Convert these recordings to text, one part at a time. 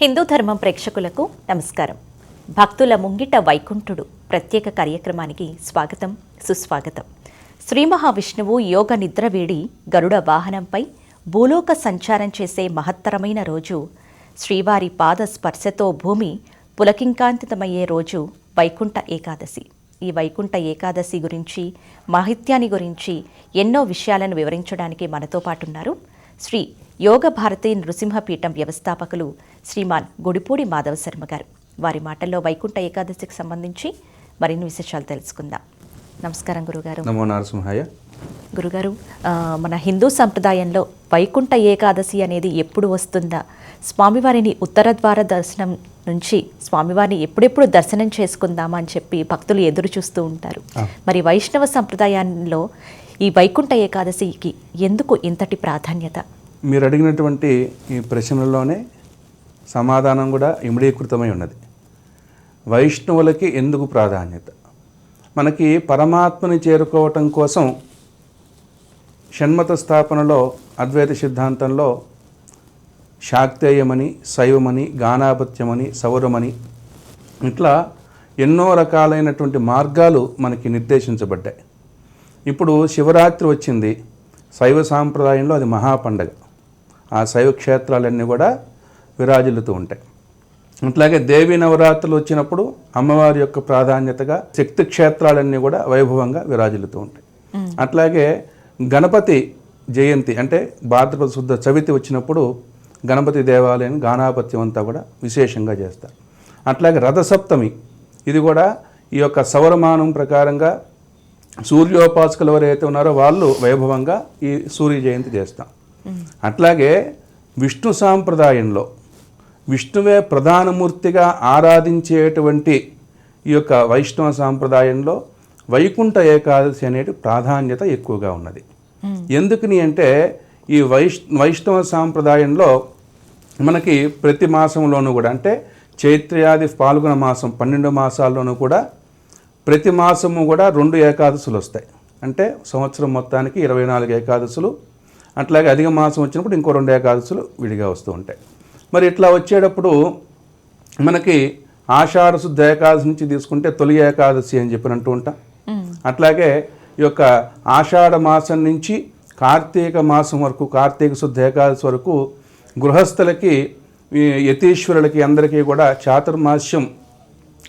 హిందూ ధర్మం ప్రేక్షకులకు నమస్కారం. భక్తుల ముంగిట వైకుంఠుడు ప్రత్యేక కార్యక్రమానికి స్వాగతం సుస్వాగతం. శ్రీ మహావిష్ణువు యోగ నిద్ర వీడి గరుడ వాహనంపై భూలోక సంచారం చేసే మహత్తరమైన రోజు. శ్రీవారి పాద స్పర్శతో భూమి పులకింకాంతితమయ్యే రోజు వైకుంఠ ఏకాదశి. ఈ వైకుంఠ ఏకాదశి గురించి మాహిత్యాన్ని గురించి ఎన్నో విషయాలను వివరించడానికి మనతో పాటున్నారు శ్రీ యోగ భారతి నృసింహపీఠం వ్యవస్థాపకులు శ్రీమాన్ గుడిపూడి మాధవ శర్మ గారు. వారి మాటల్లో వైకుంఠ ఏకాదశికి సంబంధించి మరిన్ని విశేషాలు తెలుసుకుందాం. నమస్కారం గురుగారు. నమో నరసింహాయ గురుగారు మన హిందూ సంప్రదాయంలో వైకుంఠ ఏకాదశి అనేది ఎప్పుడు వస్తుందా? స్వామివారిని ఉత్తర ద్వార దర్శనం నుంచి స్వామివారిని ఎప్పుడెప్పుడు దర్శనం చేసుకుందామా అని చెప్పి భక్తులు ఎదురు చూస్తూ ఉంటారు. మరి వైష్ణవ సంప్రదాయంలో ఈ వైకుంఠ ఏకాదశికి ఎందుకు ఇంతటి ప్రాధాన్యత? మీరు అడిగినటువంటి ఈ ప్రశ్నలోనే సమాధానం కూడా ఇమిడీకృతమై ఉన్నది. వైష్ణవులకి ఎందుకు ప్రాధాన్యత? మనకి పరమాత్మని చేరుకోవటం కోసం షణ్మత స్థాపనలో అద్వైత సిద్ధాంతంలో శాక్తేయమని శైవమని గానాపత్యమని సౌరమని ఇట్లా ఎన్నో రకాలైనటువంటి మార్గాలు మనకి నిర్దేశించబడ్డాయి. ఇప్పుడు శివరాత్రి వచ్చింది. శైవ సాంప్రదాయంలో అది మహాపండగ ఆ శైవ క్షేత్రాలన్నీ కూడా విరాజిల్లుతూ ఉంటాయి. అట్లాగే దేవీ నవరాత్రులు వచ్చినప్పుడు అమ్మవారి యొక్క ప్రాధాన్యతగా శక్తి క్షేత్రాలన్నీ కూడా వైభవంగా విరాజిల్లుతూ ఉంటాయి. అట్లాగే గణపతి జయంతి అంటే భాద్రపద శుద్ధ చవితి వచ్చినప్పుడు గణపతి దేవాలయం గానాపత్యం అంతా కూడా విశేషంగా చేస్తారు. అట్లాగే రథసప్తమి ఇది కూడా ఈ యొక్క సౌరమానం ప్రకారంగా సూర్యోపాసకులు ఎవరైతే ఉన్నారో వాళ్ళు వైభవంగా ఈ సూర్య జయంతి చేస్తాం. అట్లాగే విష్ణు సాంప్రదాయంలో విష్ణువే ప్రధానమూర్తిగా ఆరాధించేటువంటి ఈ యొక్క వైష్ణవ సాంప్రదాయంలో వైకుంఠ ఏకాదశి అనేది ప్రాధాన్యత ఎక్కువగా ఉన్నది. ఎందుకని అంటే ఈ వైష్ వైష్ణవ సాంప్రదాయంలో మనకి ప్రతి మాసంలోనూ కూడా అంటే చైత్రయాది పాల్గొన మాసం పన్నెండు మాసాల్లోనూ కూడా ప్రతి మాసము కూడా రెండు ఏకాదశులు వస్తాయి. అంటే సంవత్సరం మొత్తానికి ఇరవై నాలుగు ఏకాదశులు అట్లాగే అధిక మాసం వచ్చినప్పుడు ఇంకో రెండు ఏకాదశులు విడిగా వస్తూ ఉంటాయి. మరి ఇట్లా వచ్చేటప్పుడు మనకి ఆషాఢ శుద్ధ ఏకాదశి నుంచి తీసుకుంటే తొలి ఏకాదశి అని చెప్పి అంటూ ఉంటాం అట్లాగే ఈ యొక్క ఆషాఢ మాసం నుంచి కార్తీక మాసం వరకు కార్తీక శుద్ధ ఏకాదశి వరకు గృహస్థులకి యతీశ్వరులకి అందరికీ కూడా చాతుర్మాస్యం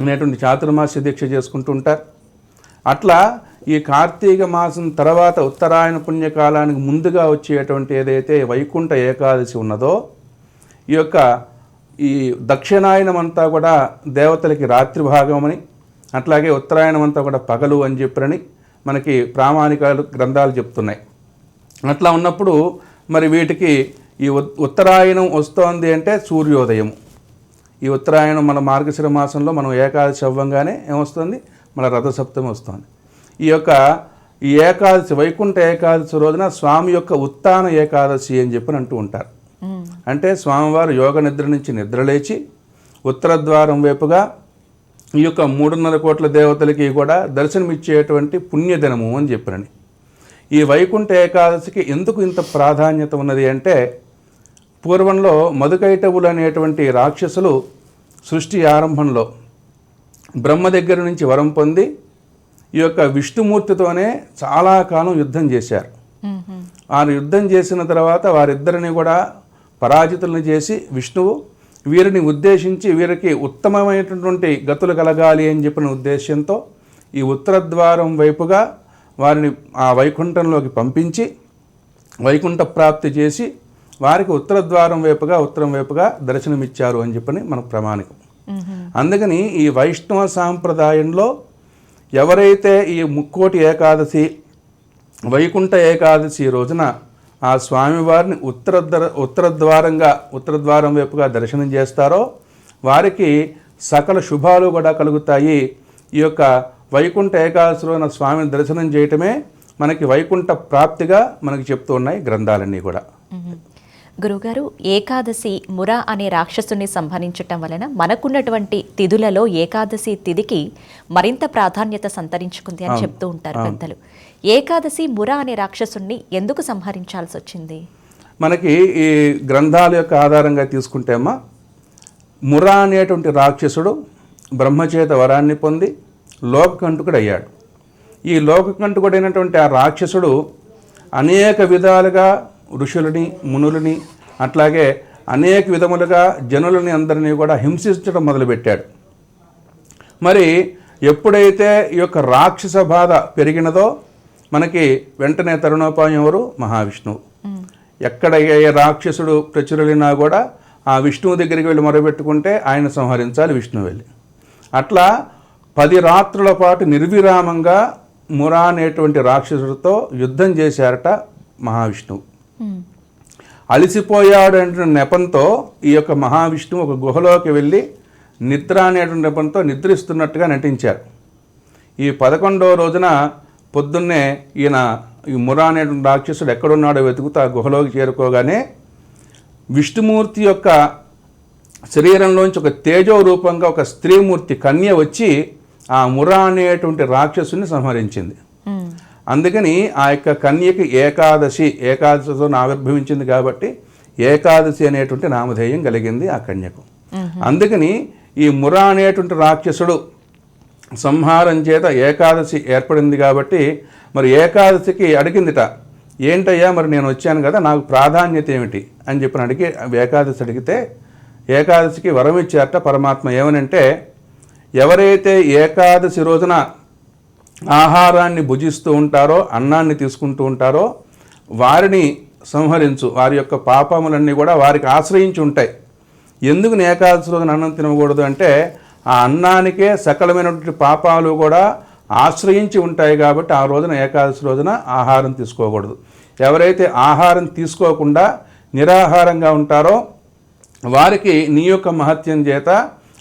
అనేటువంటి చాతుర్మాస్య దీక్ష చేసుకుంటూ ఉంటారు అట్లా ఈ కార్తీక మాసం తర్వాత ఉత్తరాయణ పుణ్యకాలానికి ముందుగా వచ్చేటువంటి ఏదైతే వైకుంఠ ఏకాదశి ఉన్నదో ఈ యొక్క ఈ దక్షిణాయనం అంతా కూడా దేవతలకి రాత్రి భాగమని అట్లాగే ఉత్తరాయణం అంతా కూడా పగలు అని చెప్పరని మనకి ప్రామాణికాలు గ్రంథాలు చెప్తున్నాయి. అట్లా ఉన్నప్పుడు మరి వీటికి ఈ ఉత్తరాయణం వస్తోంది అంటే సూర్యోదయం ఈ ఉత్తరాయణం మన మార్గశిర మాసంలో మనం ఏకాదశి అవ్వంగానే ఏమొస్తుంది? మన రథసప్తమి వస్తుంది. ఈ యొక్క ఈ ఏకాదశి వైకుంఠ ఏకాదశి రోజున స్వామి యొక్క ఉత్తాన ఏకాదశి అని చెప్పని అంటూ ఉంటారు. అంటే స్వామివారు యోగ నిద్ర నుంచి నిద్రలేచి ఉత్తర ద్వారం వైపుగా ఈ యొక్క మూడున్నర కోట్ల దేవతలకి కూడా దర్శనమిచ్చేటువంటి పుణ్యదినము అని చెప్పినని. ఈ వైకుంఠ ఏకాదశికి ఎందుకు ఇంత ప్రాధాన్యత ఉన్నది అంటే పూర్వంలో మధుకైటవులు అనేటువంటి రాక్షసులు సృష్టి ఆరంభంలో బ్రహ్మ దగ్గర నుంచి వరం పొంది ఈ యొక్క విష్ణుమూర్తితోనే చాలా కాలం యుద్ధం చేశారు. వారు యుద్ధం చేసిన తర్వాత వారిద్దరిని కూడా పరాజితులను చేసి విష్ణువు వీరిని ఉద్దేశించి వీరికి ఉత్తమమైనటువంటి గతులు కలగాలి అని చెప్పిన ఉద్దేశంతో ఈ ఉత్తర ద్వారం వైపుగా వారిని ఆ వైకుంఠంలోకి పంపించి వైకుంఠ ప్రాప్తి చేసి వారికి ఉత్తర ద్వారం వైపుగా ఉత్తరం వైపుగా దర్శనమిచ్చారు అని చెప్పని మన ప్రమాణికం. అందుకని ఈ వైష్ణవ సాంప్రదాయంలో ఎవరైతే ఈ ముక్కోటి ఏకాదశి వైకుంఠ ఏకాదశి రోజున ఆ స్వామివారిని ఉత్తర ద్ర- ఉత్తర ద్వారంగా ఉత్తర ద్వారం వైపుగా దర్శనం చేస్తారో వారికి సకల శుభాలు కూడా కలుగుతాయి. ఈ యొక్క వైకుంఠ ఏకాదశి రోజున స్వామిని దర్శనం చేయటమే మనకి వైకుంఠ ప్రాప్తిగా మనకి చెప్తూ ఉన్నాయి గ్రంథాలన్నీ కూడా. గురుగారు ఏకాదశి ముర అనే రాక్షసుని సంహరించటం వలన మనకున్నటువంటి తిథులలో ఏకాదశి తిథికి మరింత ప్రాధాన్యత సంతరించుకుంది అని చెప్తూ ఉంటారు పెద్దలు. ఏకాదశి ముర అనే రాక్షసుణ్ణి ఎందుకు సంహరించాల్సి వచ్చింది? మనకి ఈ గ్రంథాల యొక్క ఆధారంగా తీసుకుంటే అమ్మా మురా అనేటువంటి రాక్షసుడు బ్రహ్మచేత వరాన్ని పొంది లోకకంటుకుడు అయ్యాడు ఈ లోకకంటుకుడైనటువంటి ఆ రాక్షసుడు అనేక విధాలుగా ఋషులని మునులని అట్లాగే అనేక విధములుగా జనులని అందరినీ కూడా హింసించడం మొదలుపెట్టాడు. మరి ఎప్పుడైతే ఈ యొక్క రాక్షస బాధ పెరిగినదో మనకి వెంటనే తరుణోపాయం ఎవరు? మహావిష్ణువు. ఎక్కడ ఏ రాక్షసుడు ప్రచురలినా కూడా ఆ విష్ణువు దగ్గరికి వెళ్ళి మొరబెట్టుకుంటే ఆయన సంహరించాలి విష్ణువు వెళ్ళి. అట్లా పది రాత్రుల పాటు నిర్విరామంగా మురా అనేటువంటి రాక్షసుడితో యుద్ధం చేశారట మహావిష్ణువు. అలసిపోయాడు అంటే నెపంతో ఈ యొక్క మహావిష్ణువు ఒక గుహలోకి వెళ్ళి నిద్ర అనేటువంటి నెపంతో నిద్రిస్తున్నట్టుగా నటించారు. ఈ పదకొండవ రోజున పొద్దున్నే ఈయన ఈ మురా అనేటువంటి రాక్షసుడు ఎక్కడున్నాడో వెతుకుతూ ఆ గుహలోకి చేరుకోగానే విష్ణుమూర్తి యొక్క శరీరంలోంచి ఒక తేజో రూపంగా ఒక స్త్రీమూర్తి కన్య వచ్చి ఆ మురా అనేటువంటి రాక్షసుని సంహరించింది. అందుకని ఆ యొక్క కన్యకి ఏకాదశి ఏకాదశితో ఆవిర్భవించింది కాబట్టి ఏకాదశి అనేటువంటి నామధేయం కలిగింది ఆ కన్యకు. అందుకని ఈ మురా అనేటువంటి రాక్షసుడు సంహారం చేత ఏకాదశి ఏర్పడింది కాబట్టి మరి ఏకాదశికి అడిగిందిట ఏంటయ్యా మరి నేను వచ్చాను కదా నాకు ప్రాధాన్యత ఏమిటి? అని చెప్పి అడిగి ఏకాదశి అడిగితే ఏకాదశికి వరం ఇచ్చారట పరమాత్మ ఏమనంటే ఎవరైతే ఏకాదశి రోజున ఆహారాన్ని భుజిస్తూ ఉంటారో అన్నాన్ని తీసుకుంటూ ఉంటారో వారిని సంహరించు వారి యొక్క పాపములన్నీ కూడా వారికి ఆశ్రయించి ఉంటాయి. ఎందుకు నేను ఏకాదశి రోజున అన్నం తినకూడదు అంటే ఆ అన్నానికే సకలమైనటువంటి పాపాలు కూడా ఆశ్రయించి ఉంటాయి కాబట్టి ఆ రోజున ఏకాదశి రోజున ఆహారం తీసుకోకూడదు. ఎవరైతే ఆహారం తీసుకోకుండా నిరాహారంగా ఉంటారో వారికి నీ యొక్క మహత్యం చేత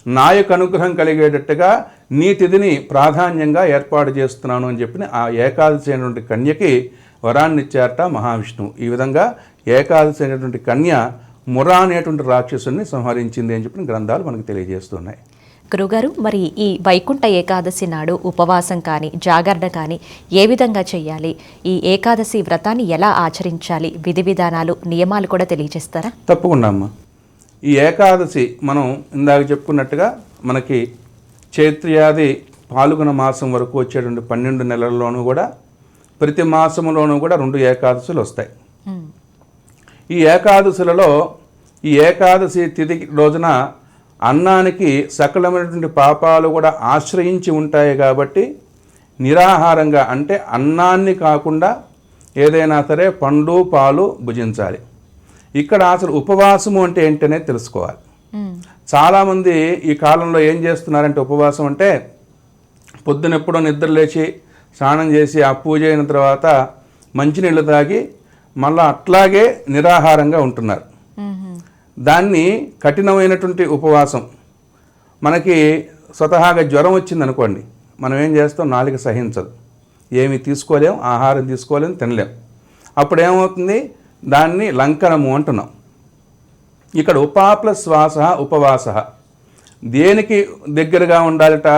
నా యొక్క అనుగ్రహం కలిగేటట్టుగా నీ తిథిని ప్రాధాన్యంగా ఏర్పాటు చేస్తున్నాను అని చెప్పి ఆ ఏకాదశి అయినటువంటి కన్యకి వరాన్ని ఇచ్చారట మహావిష్ణువు. ఈ విధంగా ఏకాదశి అయినటువంటి కన్య మురా అనేటువంటి రాక్షసుని సంహరించింది అని చెప్పిన గ్రంథాలు మనకు తెలియజేస్తున్నాయి. గురుగారు మరి ఈ వైకుంఠ ఏకాదశి నాడు ఉపవాసం కానీ జాగరణ కానీ ఏ విధంగా చేయాలి? ఈ ఏకాదశి వ్రతాన్ని ఎలా ఆచరించాలి? విధి విధానాలు నియమాలు కూడా తెలియజేస్తారా? తప్పకుండా అమ్మా. ఈ ఏకాదశి మనం ఇందాక చెప్పుకున్నట్టుగా మనకి చైత్రయాది పాల్గొన మాసం వరకు వచ్చేటువంటి పన్నెండు నెలల్లోనూ కూడా ప్రతి మాసంలోనూ కూడా రెండు ఏకాదశులు వస్తాయి. ఈ ఏకాదశులలో ఈ ఏకాదశి తిథి రోజున అన్నానికి సకలమైనటువంటి పాపాలు కూడా ఆశ్రయించి ఉంటాయి కాబట్టి నిరాహారంగా అంటే అన్నాన్ని కాకుండా ఏదైనా సరే పండు పాలు భుజించాలి. ఇక్కడ అసలు ఉపవాసము అంటే ఏంటనే తెలుసుకోవాలి. చాలామంది ఈ కాలంలో ఏం చేస్తున్నారంటే ఉపవాసం అంటే పొద్దునెప్పుడో నిద్ర లేచి స్నానం చేసి ఆ పూజ అయిన తర్వాత మంచినీళ్ళు తాగి మళ్ళీ అట్లాగే నిరాహారంగా ఉంటున్నారు. దాన్ని కఠినమైనటువంటి ఉపవాసం. మనకి స్వతహాగా జ్వరం వచ్చిందనుకోండి మనం ఏం చేస్తాం? నాలుక సహించదు. ఏమి తీసుకోలేం ఆహారం తీసుకోలేం తినలేం. అప్పుడు ఏమవుతుంది దాన్ని లంకనము అంటున్నాం. ఇక్కడ ఉపా ప్లస్ శ్వాస ఉపవాస. దేనికి దగ్గరగా ఉండాలట?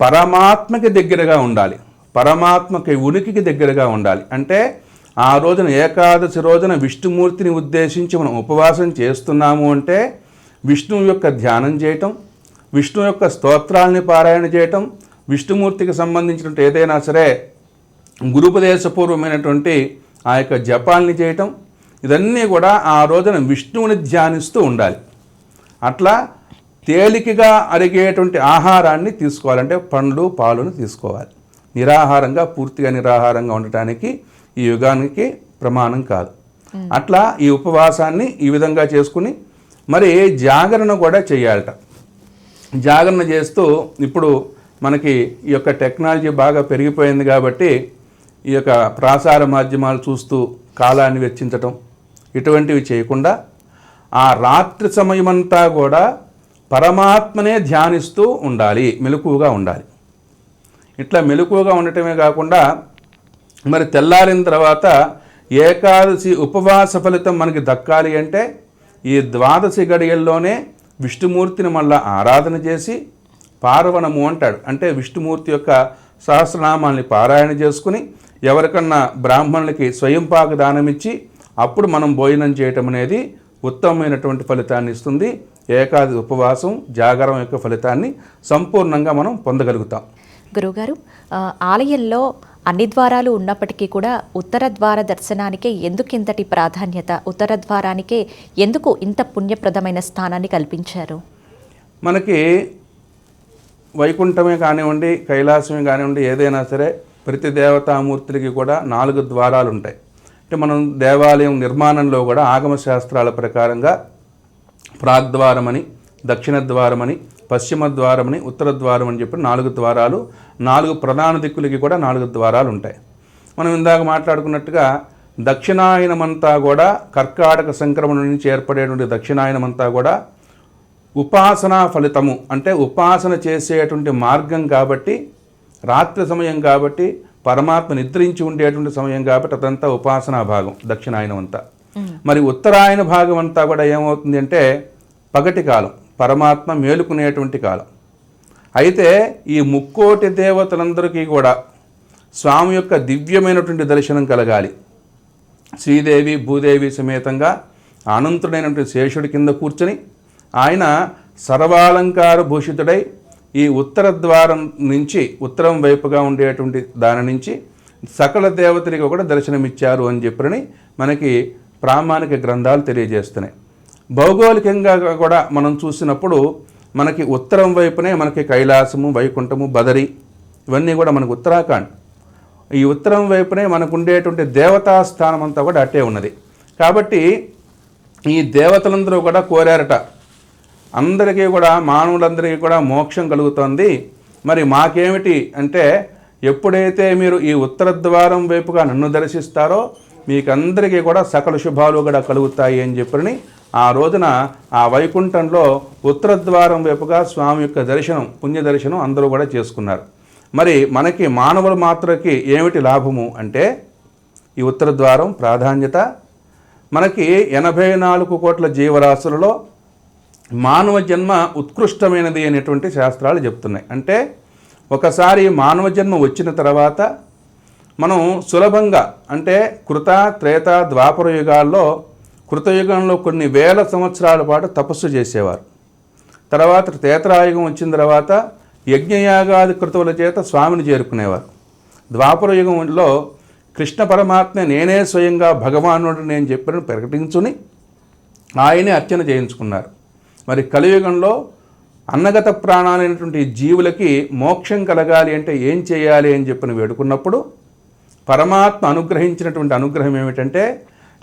పరమాత్మకి దగ్గరగా ఉండాలి. పరమాత్మకి ఉనికికి దగ్గరగా ఉండాలి. అంటే ఆ రోజున ఏకాదశి రోజున విష్ణుమూర్తిని ఉద్దేశించి మనం ఉపవాసం చేస్తున్నాము అంటే విష్ణువు యొక్క ధ్యానం చేయటం విష్ణు యొక్క స్తోత్రాలని పారాయణ చేయటం విష్ణుమూర్తికి సంబంధించినటువంటి ఏదైనా సరే గురుపదేశపూర్వమైనటువంటి ఆ యొక్క జపాల్ని చేయటం ఇదన్నీ కూడా ఆ రోజున విష్ణువుని ధ్యానిస్తూ ఉండాలి. అట్లా తేలికగా అరిగేటువంటి ఆహారాన్ని తీసుకోవాలంటే పండ్లు పాలును తీసుకోవాలి. నిరాహారంగా పూర్తిగా నిరాహారంగా ఉండటానికి ఈ యుగానికి ప్రమాణం కాదు. అట్లా ఈ ఉపవాసాన్ని ఈ విధంగా చేసుకుని మరి జాగరణ కూడా చేయాలట. జాగరణ చేస్తూ ఇప్పుడు మనకి ఈ యొక్క టెక్నాలజీ బాగా పెరిగిపోయింది కాబట్టి ఈ యొక్క ప్రాసార మాధ్యమాలు చూస్తూ కాలాన్ని వెచ్చించటం ఇటువంటివి చేయకుండా ఆ రాత్రి సమయమంతా కూడా పరమాత్మనే ధ్యానిస్తూ ఉండాలి మెలకువగా ఉండాలి. ఇట్లా మెలకువగా ఉండటమే కాకుండా మరి తెల్లారిన తర్వాత ఏకాదశి ఉపవాస ఫలితం మనకి దక్కాలి అంటే ఈ ద్వాదశి గడియల్లోనే విష్ణుమూర్తిని మళ్ళా ఆరాధన చేసి పార్వణము అంటాడు. అంటే విష్ణుమూర్తి యొక్క సహస్రనామాల్ని పారాయణ చేసుకుని ఎవరికన్నా బ్రాహ్మణులకి స్వయంపాక దానం ఇచ్చి అప్పుడు మనం భోజనం చేయటం అనేది ఉత్తమమైనటువంటి ఫలితాన్ని ఇస్తుంది. ఏకాదశి ఉపవాసం జాగరం యొక్క ఫలితాన్ని సంపూర్ణంగా మనం పొందగలుగుతాం. గురువుగారు ఆలయంలో అన్ని ద్వారాలు ఉన్నప్పటికీ కూడా ఉత్తర ద్వార దర్శనానికే ఎందుకు ఇంతటి ప్రాధాన్యత? ఉత్తర ద్వారానికే ఎందుకు ఇంత పుణ్యప్రదమైన స్థానాన్ని కల్పించారు? మనకి వైకుంఠమే కానివ్వండి కైలాసమే కానివ్వండి ఏదైనా సరే ప్రతి దేవతామూర్తులకి కూడా నాలుగు ద్వారాలు ఉంటాయి అంటే మనం దేవాలయం నిర్మాణంలో కూడా ఆగమ శాస్త్రాల ప్రకారంగా ప్రాగ్ద్వారమని దక్షిణ ద్వారమని పశ్చిమ ద్వారమని ఉత్తర ద్వారం అని చెప్పి నాలుగు ద్వారాలు నాలుగు ప్రధాన దిక్కులకి కూడా నాలుగు ద్వారాలు ఉంటాయి. మనం ఇందాక మాట్లాడుకున్నట్టుగా దక్షిణాయనమంతా కూడా కర్కాటక సంక్రమణ నుంచి ఏర్పడేటువంటి దక్షిణాయనమంతా కూడా ఉపాసనా ఫలితము అంటే ఉపాసన చేసేటువంటి మార్గం కాబట్టి రాత్రి సమయం కాబట్టి పరమాత్మ నిద్రించి ఉండేటువంటి సమయం కాబట్టి అదంతా ఉపాసనా భాగం దక్షిణాయనం అంతా మరి ఉత్తరాయణ భాగం అంతా కూడా ఏమవుతుంది అంటే పగటి కాలం పరమాత్మ మేలుకునేటువంటి కాలం. అయితే ఈ ముక్కోటి దేవతలందరికీ కూడా స్వామి యొక్క దివ్యమైనటువంటి దర్శనం కలగాలి. శ్రీదేవి భూదేవి సమేతంగా అనంతుడైనటువంటి శేషుడి కింద కూర్చొని ఆయన సర్వాలంకార భూషితుడై ఈ ఉత్తర ద్వారం నుంచి ఉత్తరం వైపుగా ఉండేటువంటి దాని నుంచి సకల దేవతలకు కూడా దర్శనమిచ్చారు అని చెప్పని మనకి ప్రామాణిక గ్రంథాలు తెలియజేస్తున్నాయి. భౌగోళికంగా కూడా మనం చూసినప్పుడు మనకి ఉత్తరం వైపునే మనకి కైలాసము వైకుంఠము బదరి ఇవన్నీ కూడా మనకు ఉత్తరాఖండ్. ఈ ఉత్తరం వైపునే మనకు ఉండేటువంటి దేవతా స్థానం అంతా కూడా అట్టే ఉన్నది. కాబట్టి ఈ దేవతలందరూ కూడా కోరారట అందరికీ కూడా మానవులందరికీ కూడా మోక్షం కలుగుతుంది. మరి మాకేమిటి అంటే ఎప్పుడైతే మీరు ఈ ఉత్తర ద్వారం వైపుగా నన్ను దర్శిస్తారో మీకందరికీ కూడా సకల శుభాలు కూడా కలుగుతాయి అని చెప్పని ఆ రోజున ఆ వైకుంఠంలో ఉత్తర ద్వారం వైపుగా స్వామి యొక్క దర్శనం పుణ్య దర్శనం అందరూ కూడా చేసుకున్నారు. మరి మనకి మానవుల మాత్రకి ఏమిటి లాభము అంటే ఈ ఉత్తర ద్వారం ప్రాధాన్యత. మనకి ఎనభై నాలుగు కోట్ల జీవరాశులలో మానవ జన్మ ఉత్కృష్టమైనది అనేటువంటి శాస్త్రాలు చెప్తున్నాయి. అంటే ఒకసారి మానవ జన్మ వచ్చిన తర్వాత మనం సులభంగా అంటే కృత త్రేత ద్వాపర యుగాల్లో కృతయుగంలో కొన్ని వేల సంవత్సరాల పాటు తపస్సు చేసేవారు. తర్వాత త్రేతరాయుగం వచ్చిన తర్వాత యజ్ఞయాగాది కృతువుల చేత స్వామిని చేరుకునేవారు. ద్వాపర యుగంలో కృష్ణ పరమాత్మ నేనే స్వయంగా భగవానుడు నేను చెప్పిన ప్రకటించుని ఆయనే అర్చన చేయించుకున్నారు. మరి కలియుగంలో అన్నగత ప్రాణాలైనటువంటి జీవులకి మోక్షం కలగాలి అంటే ఏం చేయాలి అని చెప్పిన వేడుకున్నప్పుడు పరమాత్మ అనుగ్రహించినటువంటి అనుగ్రహం ఏమిటంటే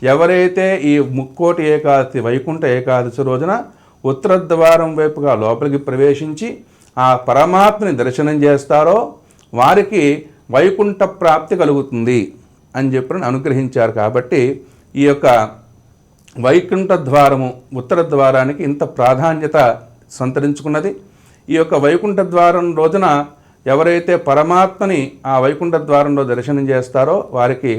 ఎవరైతే ఈ ముక్కోటి ఏకాదశి వైకుంఠ ఏకాదశి రోజున ఉత్తర ద్వారం వైపుగా లోపలికి ప్రవేశించి ఆ పరమాత్మని దర్శనం చేస్తారో వారికి వైకుంఠ ప్రాప్తి కలుగుతుంది అని చెప్పి అనుగ్రహించారు కాబట్టి ఈ యొక్క వైకుంఠ ద్వారము ఉత్తర ద్వారానికి ఇంత ప్రాధాన్యత సంతరించుకున్నది. ఈ యొక్క వైకుంఠ ద్వారం రోజున ఎవరైతే పరమాత్మని ఆ వైకుంఠ ద్వారంలో దర్శనం చేస్తారో వారికి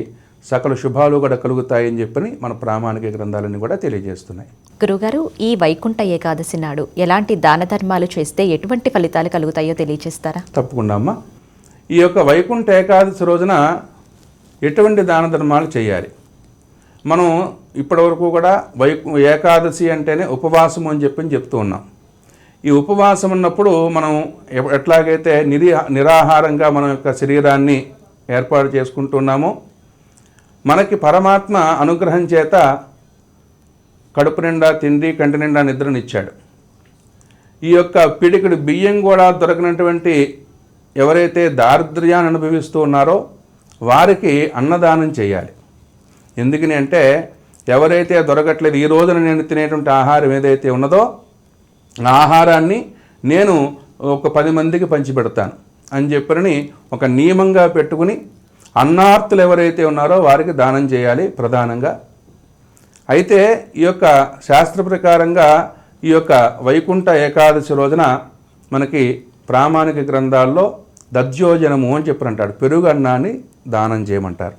సకల శుభాలు కూడా కలుగుతాయని చెప్పని మన ప్రామాణిక గ్రంథాలన్నీ కూడా తెలియజేస్తున్నాయి. గురుగారు ఈ వైకుంఠ ఏకాదశి నాడు ఎలాంటి దాన ధర్మాలు చేస్తే ఎటువంటి ఫలితాలు కలుగుతాయో తెలియజేస్తారా తప్పకుండా అమ్మా. ఈ యొక్క వైకుంఠ ఏకాదశి రోజున ఎటువంటి దాన ధర్మాలు చేయాలి? మనం ఇప్పటివరకు కూడా వై ఏకాదశి అంటేనే ఉపవాసం అని చెప్పి చెప్తూ ఉన్నాం. ఈ ఉపవాసం ఉన్నప్పుడు మనం ఎట్లాగైతే నిరి నిరాహారంగా మన యొక్క శరీరాన్ని ఏర్పాటు చేసుకుంటున్నామో మనకి పరమాత్మ అనుగ్రహం చేత కడుపు నిండా తిండి కంటి నిండా నిద్రనిచ్చాడు. ఈ యొక్క పిడికిడు బియ్యం కూడా దొరకనటువంటి ఎవరైతే దారిద్ర్యాన్ని అనుభవిస్తూ ఉన్నారో వారికి అన్నదానం చేయాలి. ఎందుకని అంటే ఎవరైతే దొరకట్లేదు ఈ రోజున నేను తినేటువంటి ఆహారం ఏదైతే ఉన్నదో ఆ ఆహారాన్ని నేను ఒక పది మందికి పంచిపెడతాను అని చెప్పని ఒక నియమంగా పెట్టుకుని అన్నార్తులు ఎవరైతే ఉన్నారో వారికి దానం చేయాలి ప్రధానంగా. అయితే ఈ యొక్క శాస్త్ర ప్రకారంగా ఈ యొక్క వైకుంఠ ఏకాదశి రోజున మనకి ప్రామాణిక గ్రంథాల్లో దధ్యోజనము అని చెప్పి అంటాడు పెరుగు అన్నాన్ని దానం చేయమంటారు.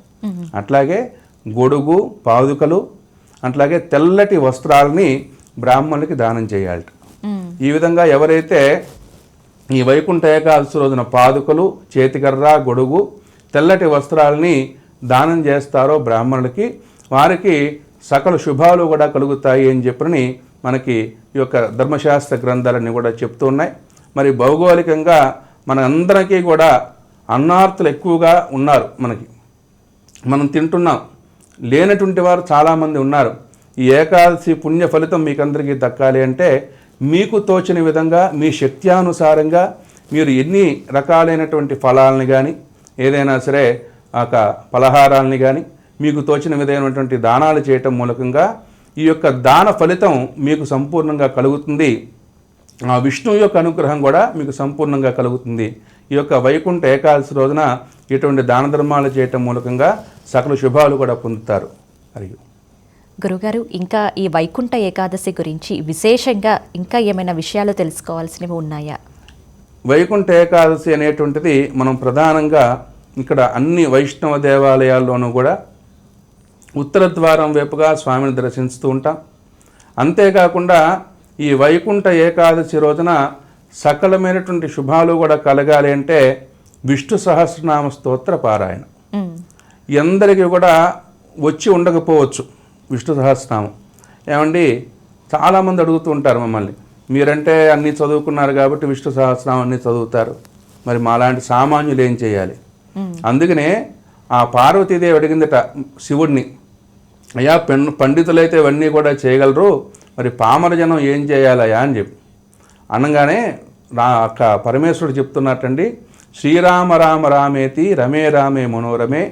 అట్లాగే గొడుగు పాదుకలు అట్లాగే తెల్లటి వస్త్రాలని బ్రాహ్మణులకి దానం చేయాలట ఈ విధంగా ఎవరైతే ఈ వైకుంఠ ఏకాదశి రోజున పాదుకలు చేతికర్ర గొడుగు తెల్లటి వస్త్రాలని దానం చేస్తారో బ్రాహ్మణులకి వారికి సకల శుభాలు కూడా కలుగుతాయి అని చెప్పని మనకి ఈ యొక్క ధర్మశాస్త్ర గ్రంథాలన్నీ కూడా చెప్తూ ఉన్నాయి. మరి భౌగోళికంగా మన అందరికీ కూడా అన్నార్థులు ఎక్కువగా ఉన్నారు మనకి. మనం తింటున్నాం. లేనటువంటి వారు చాలామంది ఉన్నారు. ఈ ఏకాదశి పుణ్య ఫలితం మీకు అందరికీ దక్కాలి అంటే మీకు తోచిన విధంగా మీ శక్త్యానుసారంగా మీరు ఎన్ని రకాలైనటువంటి ఫలాలని కానీ ఏదైనా సరే ఒక పలహారాలని కానీ మీకు తోచిన విధమైనటువంటి దానాలు చేయటం మూలకంగా ఈ యొక్క దాన ఫలితం మీకు సంపూర్ణంగా కలుగుతుంది. ఆ విష్ణువు యొక్క అనుగ్రహం కూడా మీకు సంపూర్ణంగా కలుగుతుంది. ఈ యొక్క వైకుంఠ ఏకాదశి రోజున ఇటువంటి దాన ధర్మాలు చేయటం మూలకంగా సకల శుభాలు కూడా పొందుతారు. మరియు గురుగారు ఇంకా ఈ వైకుంఠ ఏకాదశి గురించి విశేషంగా ఇంకా ఏమైనా విషయాలు తెలుసుకోవాల్సినవి ఉన్నాయా? వైకుంఠ ఏకాదశి అనేటువంటిది మనం ప్రధానంగా ఇక్కడ అన్ని వైష్ణవ దేవాలయాల్లోనూ కూడా ఉత్తర ద్వారం వైపుగా స్వామిని దర్శిస్తూ ఉంటాం. అంతేకాకుండా ఈ వైకుంఠ ఏకాదశి రోజున సకలమైనటువంటి శుభాలు కూడా కలగాలి అంటే విష్ణు సహస్రనామ స్తోత్ర పారాయణ. ఎందరికీ కూడా వచ్చి ఉండకపోవచ్చు విష్ణు సహస్రనామం. ఏమండి? చాలామంది అడుగుతూ ఉంటారు మమ్మల్ని. మీరంటే అన్నీ చదువుకున్నారు కాబట్టి విష్ణు సహస్రనామం అన్నీ చదువుతారు. మరి మాలాంటి సామాన్యులు ఏం చేయాలి? అందుకనే ఆ పార్వతీదేవి అడిగిందట శివుడిని అయ్యా పెన్ పండితులైతే ఇవన్నీ కూడా చేయగలరు. మరి పామర జనం ఏం చేయాలయ్యా? అని చెప్పి. అనగానే రా అక్క పరమేశ్వరుడు చెప్తున్నట్టండి శ్రీరామ రామ రామేతి రమే రామే మనోరమే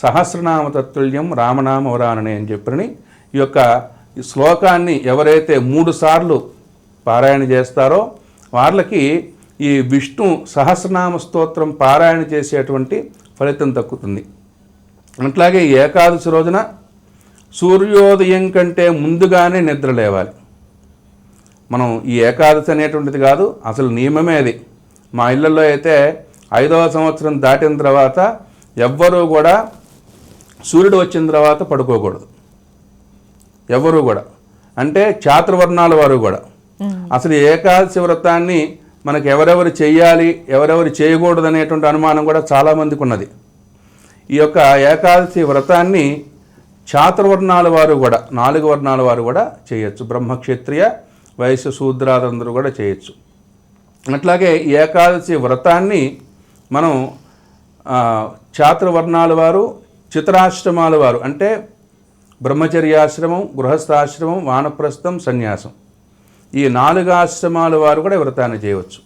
సహస్రనామ తత్తుల్యం రామనామ వరాననే అని చెప్పని ఈ యొక్క శ్లోకాన్ని ఎవరైతే మూడు సార్లు పారాయణ చేస్తారో వాళ్ళకి ఈ విష్ణు సహస్రనామ స్తోత్రం పారాయణ చేసేటువంటి ఫలితం దక్కుతుంది. అట్లాగే ఈ ఏకాదశి రోజున సూర్యోదయం కంటే ముందుగానే నిద్ర లేవాలి. మనం ఈ ఏకాదశి అనేటువంటిది కాదు అసలు నియమమే అది. మా ఇళ్ళల్లో అయితే ఐదవ సంవత్సరం దాటిన తర్వాత ఎవ్వరూ కూడా సూర్యుడు వచ్చిన తర్వాత పడుకోకూడదు. ఎవరు కూడా. అంటే చాతుర్వర్ణాల వారు కూడా. అసలు ఏకాదశి వ్రతాన్ని మనకు ఎవరెవరు చేయాలి ఎవరెవరు చేయకూడదు అనేటువంటి అనుమానం కూడా చాలామందికి ఉన్నది. ఈ యొక్క ఏకాదశి వ్రతాన్ని చాతుర్వర్ణాల వారు కూడా నాలుగు వర్ణాల వారు కూడా చేయొచ్చు. బ్రహ్మక్షత్రియ వైశ్య శూద్రాలందరూ కూడా చేయొచ్చు. అట్లాగే ఏకాదశి వ్రతాన్ని మనం ఆ, చాతుర్వర్ణాల వారు చిత్రాశ్రమాల వారు అంటే బ్రహ్మచర్యాశ్రమం గృహస్థాశ్రమం వానప్రస్థం సన్యాసం. ఈ నాలుగు ఆశ్రమాల వారు కూడా వ్రతాన్ని చేయవచ్చు.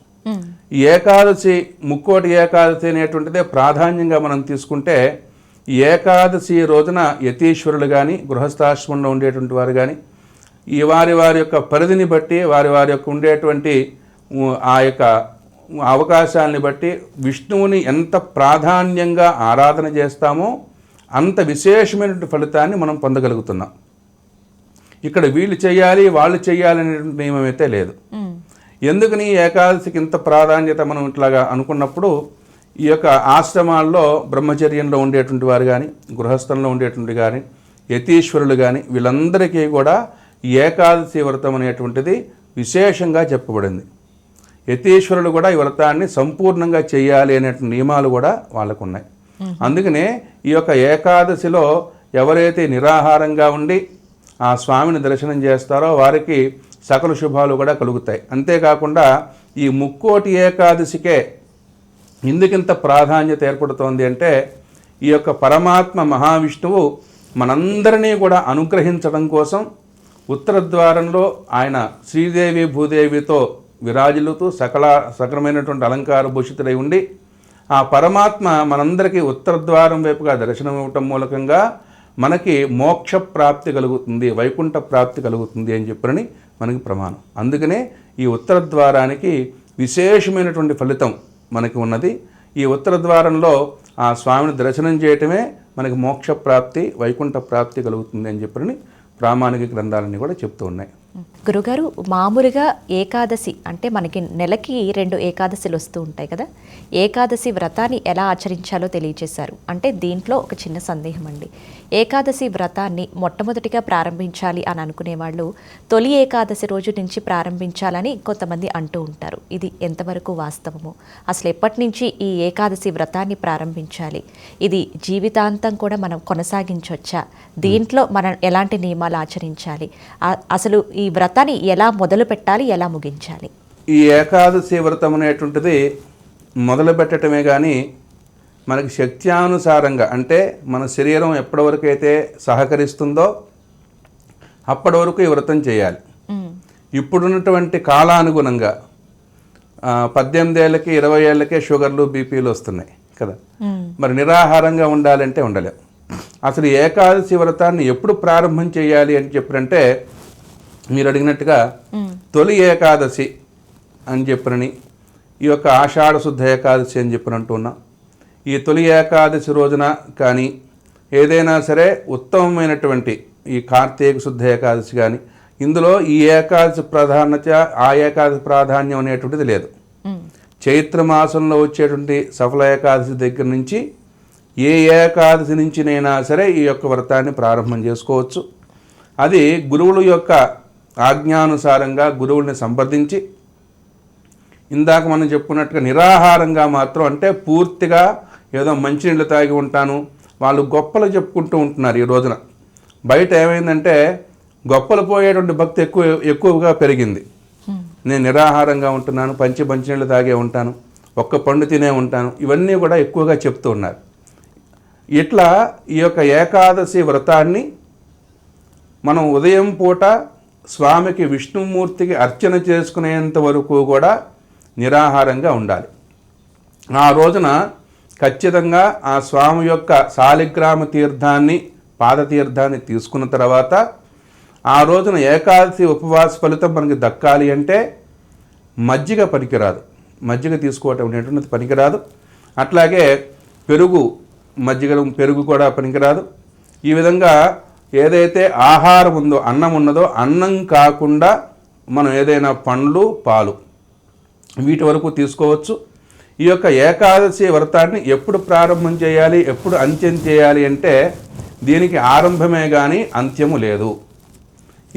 ఈ ఏకాదశి ముక్కోటి ఏకాదశి అనేటువంటిదే ప్రాధాన్యంగా మనం తీసుకుంటే ఏకాదశి రోజున యతీశ్వరులు కానీ గృహస్థాశ్రమంలో ఉండేటువంటి వారు కానీ ఈ వారి వారి యొక్క పరిధిని బట్టి వారి వారి యొక్క ఉండేటువంటి ఆ యొక్క అవకాశాలని బట్టి విష్ణువుని ఎంత ప్రాధాన్యంగా ఆరాధన చేస్తామో అంత విశేషమైనటువంటి ఫలితాన్ని మనం పొందగలుగుతున్నాం. ఇక్కడ వీళ్ళు చేయాలి వాళ్ళు చేయాలి అనేటువంటి నియమం అయితే లేదు ఎందుకని ఏకాదశికి ఇంత ప్రాధాన్యత మనం ఇట్లాగా అనుకున్నప్పుడు ఈ యొక్క ఆశ్రమాల్లో బ్రహ్మచర్యంలో ఉండేటువంటి వారు కానీ గృహస్థంలో ఉండేటువంటి కానీ యతీశ్వరులు కానీ వీళ్ళందరికీ కూడా ఏకాదశి వ్రతం అనేటువంటిది విశేషంగా చెప్పబడింది. యతీశ్వరులు కూడా ఈ వ్రతాన్ని సంపూర్ణంగా చేయాలి అనేటువంటి నియమాలు కూడా వాళ్ళకు ఉన్నాయి అందుకనే ఈ యొక్క ఏకాదశిలో ఎవరైతే నిరాహారంగా ఉండి ఆ స్వామిని దర్శనం చేస్తారో వారికి సకల శుభాలు కూడా కలుగుతాయి. అంతేకాకుండా ఈ ముక్కోటి ఏకాదశికే ఎందుకింత ప్రాధాన్యత ఏర్పడుతోంది అంటే ఈ యొక్క పరమాత్మ మహావిష్ణువు మనందరినీ కూడా అనుగ్రహించడం కోసం ఉత్తర ద్వారంలో ఆయన శ్రీదేవి భూదేవితో విరాజులుతూ సకల సకలమైనటువంటి అలంకార భూషితులై ఉండి ఆ పరమాత్మ మనందరికీ ఉత్తర ద్వారం వైపుగా దర్శనం ఇవ్వటం మూలకంగా మనకి మోక్ష ప్రాప్తి కలుగుతుంది వైకుంఠ ప్రాప్తి కలుగుతుంది అని చెప్పని మనకి ప్రమాణం. అందుకనే ఈ ఉత్తర ద్వారానికి విశేషమైనటువంటి ఫలితం మనకి ఉన్నది. ఈ ఉత్తర ద్వారంలో ఆ స్వామిని దర్శనం చేయటమే మనకి మోక్ష ప్రాప్తి వైకుంఠ ప్రాప్తి కలుగుతుంది అని చెప్పని ప్రామాణిక గ్రంథాలన్నీ కూడా చెప్తూ ఉన్నాయి. గురుగారు మామూలుగా ఏకాదశి అంటే మనకి నెలకి రెండు ఏకాదశిలు వస్తూ ఉంటాయి కదా. ఏకాదశి వ్రతాన్ని ఎలా ఆచరించాలో తెలియజేశారు అంటే దీంట్లో ఒక చిన్న సందేహం అండి. ఏకాదశి వ్రతాన్ని మొట్టమొదటిగా ప్రారంభించాలి అని అనుకునే వాళ్ళు తొలి ఏకాదశి రోజు నుంచి ప్రారంభించాలని కొంతమంది అంటూ ఉంటారు. ఇది ఎంతవరకు వాస్తవము? అసలు ఎప్పటి నుంచి ఈ ఏకాదశి వ్రతాన్ని ప్రారంభించాలి? ఇది జీవితాంతం కూడా మనం కొనసాగించవచ్చా? దీంట్లో మనం ఎలాంటి నియమాలు ఆచరించాలి? అసలు ఈ వ్రతాన్ని ఎలా మొదలు పెట్టాలి ఎలా ముగించాలి? ఈ ఏకాదశి వ్రతం అనేటువంటిది మొదలు పెట్టడమే కానీ మనకి శక్త్యానుసారంగా అంటే మన శరీరం ఎప్పటి వరకు అయితే సహకరిస్తుందో అప్పటి వరకు ఈ వ్రతం చేయాలి. ఇప్పుడున్నటువంటి కాలానుగుణంగా పద్దెనిమిది ఏళ్ళకి ఇరవై ఏళ్ళకే షుగర్లు బీపీలు వస్తున్నాయి కదా. మరి నిరాహారంగా ఉండాలంటే ఉండలేం. అసలు ఏకాదశి వ్రతాన్ని ఎప్పుడు ప్రారంభం చేయాలి అని చెప్పారంటే మీరు అడిగినట్టుగా తొలి ఏకాదశి అని చెప్పినని ఈ యొక్క ఆషాఢ శుద్ధ ఏకాదశి అని చెప్పిన అంటున్నాం ఈ తొలి ఏకాదశి రోజున కానీ ఏదైనా సరే ఉత్తమమైనటువంటి ఈ కార్తీక శుద్ధ ఏకాదశి కానీ ఇందులో ఈ ఏకాదశి ప్రాధాన్యత ఆ ఏకాదశి ప్రాధాన్యం అనేటువంటిది లేదు. చైత్రమాసంలో చైత్ర మాసంలో వచ్చేటువంటి సఫల ఏకాదశి దగ్గర నుంచి ఏ ఏకాదశి నుంచినైనా సరే ఈ యొక్క వ్రతాన్ని ప్రారంభం చేసుకోవచ్చు. అది గురువుల యొక్క ఆజ్ఞానుసారంగా గురువుల్ని సంప్రదించి ఇందాక మనం చెప్పుకున్నట్టుగా నిరాహారంగా మాత్రం అంటే పూర్తిగా ఏదో మంచినీళ్ళు తాగి ఉంటాను. వాళ్ళు గొప్పలు చెప్పుకుంటూ ఉంటున్నారు ఈ రోజున. బయట ఏమైందంటే గొప్పలు పోయేటువంటి భక్తి ఎక్కువ ఎక్కువగా పెరిగింది. నేను నిరాహారంగా ఉంటున్నాను పంచి మంచినీళ్ళు తాగే ఉంటాను ఒక్క పండు తినే ఉంటాను ఇవన్నీ కూడా ఎక్కువగా చెప్తూ ఉన్నారు. ఇట్లా ఈ యొక్క ఏకాదశి వ్రతాన్ని మనం ఉదయం పూట స్వామికి విష్ణుమూర్తికి అర్చన చేసుకునేంత వరకు కూడా నిరాహారంగా ఉండాలి. ఆ రోజున ఖచ్చితంగా ఆ స్వామి యొక్క శాలిగ్రామ తీర్థాన్ని పాదతీర్థాన్ని తీసుకున్న తర్వాత ఆ రోజున ఏకాదశి ఉపవాస ఫలితం మనకి దక్కాలి అంటే మజ్జిగ పనికిరాదు. మజ్జిగ తీసుకోవటం అనేటువంటిది పనికిరాదు. అట్లాగే పెరుగు మజ్జిగ పెరుగు కూడా పనికిరాదు. ఈ విధంగా ఏదైతే ఆహారం ఉందో అన్నం ఉన్నదో అన్నం కాకుండా మనం ఏదైనా పండ్లు పాలు వీటి వరకు తీసుకోవచ్చు. ఈ యొక్క ఏకాదశి వ్రతాన్ని ఎప్పుడు ప్రారంభం చేయాలి ఎప్పుడు అంత్యం చేయాలి అంటే దీనికి ఆరంభమే కానీ అంత్యము లేదు.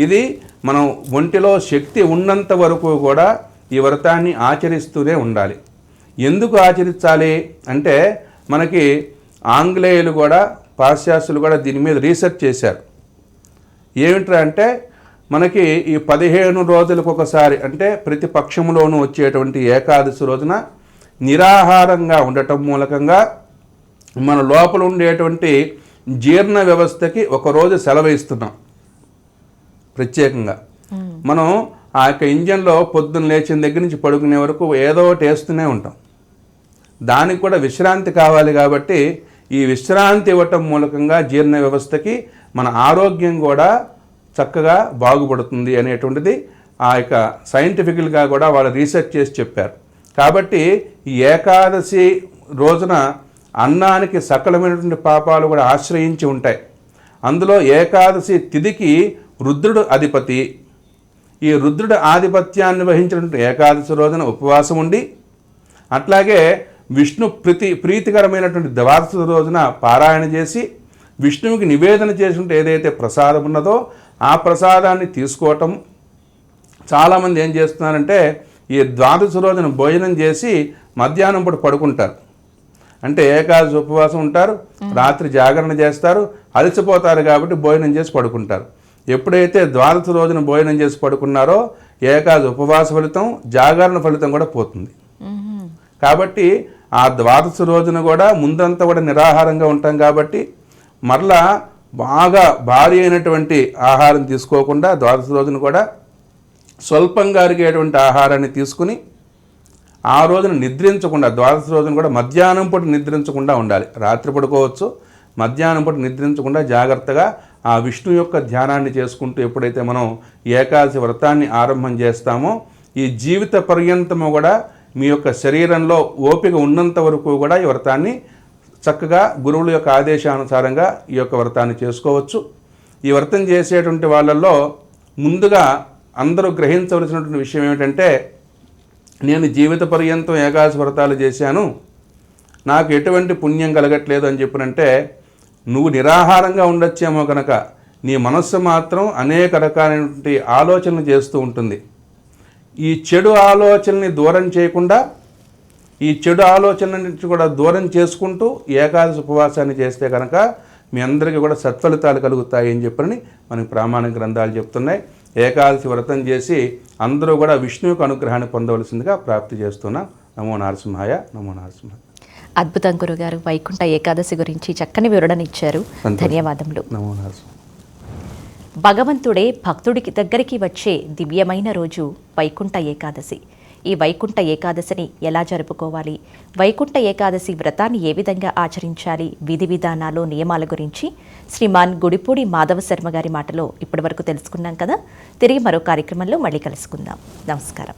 ఇది మనం ఒంటిలో శక్తి ఉన్నంత వరకు కూడా ఈ వ్రతాన్ని ఆచరిస్తూనే ఉండాలి. ఎందుకు ఆచరించాలి అంటే మనకి ఆంగ్లేయులు కూడా పాశ్చాత్యులు కూడా దీని మీద రీసెర్చ్ చేశారు. ఏమిట్రా అంటే మనకి ఈ పదిహేను రోజులకు ఒకసారి అంటే ప్రతి పక్షంలోనూ వచ్చేటువంటి ఏకాదశి రోజున నిరాహారంగా ఉండటం మూలకంగా మన లోపల ఉండేటువంటి జీర్ణ వ్యవస్థకి ఒకరోజు సెలవు ఇస్తున్నాం ప్రత్యేకంగా మనం ఆ యొక్క ఇంజన్లో పొద్దున్న లేచిన దగ్గర నుంచి పడుకునే వరకు ఏదో ఒకటి వేస్తూనే ఉంటాం. దానికి కూడా విశ్రాంతి కావాలి కాబట్టి ఈ విశ్రాంతి ఇవ్వటం మూలకంగా జీర్ణ వ్యవస్థకి మన ఆరోగ్యం కూడా చక్కగా బాగుపడుతుంది అనేటువంటిది ఆ యొక్క సైంటిఫికల్గా కూడా వాళ్ళు రీసెర్చ్ చేసి చెప్పారు. కాబట్టి ఈ ఏకాదశి రోజున అన్నానికి సకలమైనటువంటి పాపాలు కూడా ఆశ్రయించి ఉంటాయి. అందులో ఏకాదశి తిథికి రుద్రుడు అధిపతి. ఈ రుద్రుడు ఆధిపత్యాన్ని వహించినటువంటి ఏకాదశి రోజున ఉపవాసం ఉండి అట్లాగే విష్ణు ప్రీతి ప్రీతికరమైనటువంటి ద్వాదశి రోజున పారాయణ చేసి విష్ణువుకి నివేదన చేసినట్టు ఏదైతే ప్రసాదం ఉన్నదో ఆ ప్రసాదాన్ని తీసుకోవటం. చాలామంది ఏం చేస్తున్నారంటే ఈ ద్వాదశి రోజున భోజనం చేసి మధ్యాహ్నం పూట పడుకుంటారు. అంటే ఏకాదశి ఉపవాసం ఉంటారు రాత్రి జాగరణ చేస్తారు అలసిపోతారు కాబట్టి భోజనం చేసి పడుకుంటారు. ఎప్పుడైతే ద్వాదశి రోజున భోజనం చేసి పడుకున్నారో ఏకాదశి ఉపవాస ఫలితం జాగరణ ఫలితం కూడా పోతుంది. కాబట్టి ఆ ద్వాదశ రోజున కూడా ముందంతా కూడా నిరాహారంగా ఉంటాం కాబట్టి మరలా బాగా భారీ అయినటువంటి ఆహారం తీసుకోకుండా ద్వాదశ రోజున కూడా స్వల్పంగా అరిగేటువంటి ఆహారాన్ని తీసుకుని ఆ రోజున నిద్రించకుండా ద్వాదశ రోజున కూడా మధ్యాహ్నం పూట నిద్రించకుండా ఉండాలి. రాత్రి పడుకోవచ్చు మధ్యాహ్నం పూట నిద్రించకుండా జాగ్రత్తగా ఆ విష్ణు యొక్క ధ్యానాన్ని చేసుకుంటూ ఎప్పుడైతే మనం ఏకాదశి వ్రతాన్ని ఆరంభం చేస్తామో ఈ జీవిత పర్యంతము కూడా మీ యొక్క శరీరంలో ఓపిక ఉన్నంత వరకు కూడా ఈ వ్రతాన్ని చక్కగా గురువుల యొక్క ఆదేశానుసారంగా ఈ యొక్క వ్రతాన్ని చేసుకోవచ్చు. ఈ వ్రతం చేసేటువంటి వాళ్ళల్లో ముందుగా అందరూ గ్రహించవలసినటువంటి విషయం ఏమిటంటే నేను జీవిత పర్యంతం ఏకాదశి వ్రతాలు చేశాను నాకు ఎటువంటి పుణ్యం కలగట్లేదు అని చెప్పినంటే నువ్వు నిరాహారంగా ఉండొచ్చేమో కనుక నీ మనస్సు మాత్రం అనేక రకాలైనటువంటి ఆలోచనలు చేస్తూ ఉంటుంది. ఈ చెడు ఆలోచనని దూరం చేయకుండా ఈ చెడు ఆలోచనల నుంచి కూడా దూరం చేసుకుంటూ ఏకాదశి ఉపవాసాన్ని చేస్తే కనుక మీ అందరికీ కూడా సత్ఫలితాలు కలుగుతాయి అని చెప్పని మనకి ప్రామాణిక గ్రంథాలు చెప్తున్నాయి. ఏకాదశి వ్రతం చేసి అందరూ కూడా విష్ణు యొక్క అనుగ్రహాన్ని పొందవలసిందిగా ప్రాప్తి చేస్తున్నాం. నమో నరసింహాయ నమో నరసింహాయ అద్భుతం గురుగారు వైకుంఠ ఏకాదశి గురించి చక్కని వివరణ ఇచ్చారు. ధన్యవాదములు. నమో నరసింహ. భగవంతుడే భక్తుడికి దగ్గరికి వచ్చే దివ్యమైన రోజు వైకుంఠ ఏకాదశి. ఈ వైకుంఠ ఏకాదశిని ఎలా జరుపుకోవాలి? వైకుంఠ ఏకాదశి వ్రతాన్ని ఏ విధంగా ఆచరించాలి? విధి విధానాలు నియమాల గురించి శ్రీమాన్ గుడిపూడి మాధవ శర్మ గారి మాటలో ఇప్పటివరకు తెలుసుకున్నాం కదా? తిరిగి మరో కార్యక్రమంలో మళ్ళీ కలుసుకుందాం. నమస్కారం.